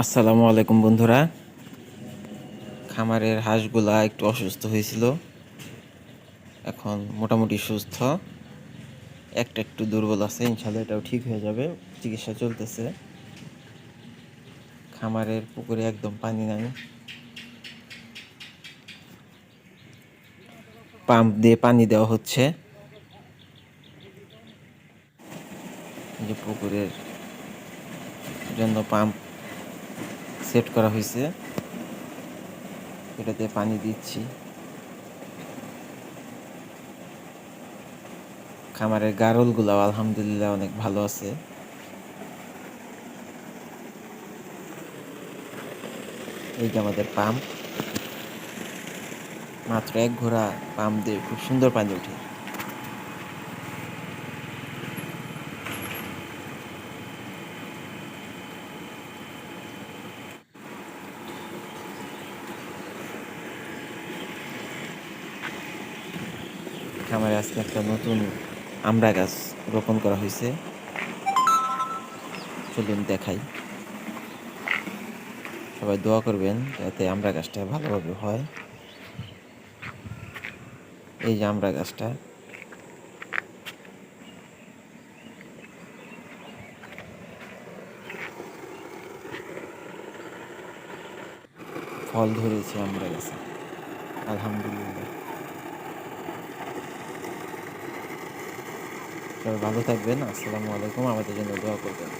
আসসালামু আলাইকুম বন্ধুরা। খামারের হাঁসগুলা একটু অসুস্থ হয়েছিল। এখন মোটামুটি সুস্থ। একটা একটু দুর্বল আছে ইনশাল্লাহ এটাও ঠিক হয়ে যাবে। চিকিৎসা চলতেছে। খামারের পুকুরে একদম পানি নাই। পাম্প দিয়ে পানি দেওয়া হচ্ছে। যে পুকুরের জন্য পাম্প সেট করা হয়েছে। এটাতে পানি দিচ্ছি। খামারের গারলগুলো আলহামদুলিল্লাহ অনেক ভালো আছে। এই যে আমাদের পাম্প। মাত্র এক ঘোড়া পাম্প দিয়ে খুব সুন্দর পানি ওঠে। খামারে আজকে একটা নতুন আমড়া গাছ রোপণ করা হয়েছে। চলুন দেখাই। সবাই দোয়া করবেন যাতে আমড়া গাছটা ভালোভাবে হয়। এই যে আমড়া গাছটা। ফল ধরেছে আমরা গাছে। আলহামদুলিল্লাহ। ভালো থাকবেন। আসসালামু আলাইকুম। আমাদের জন্য দোয়া করবেন।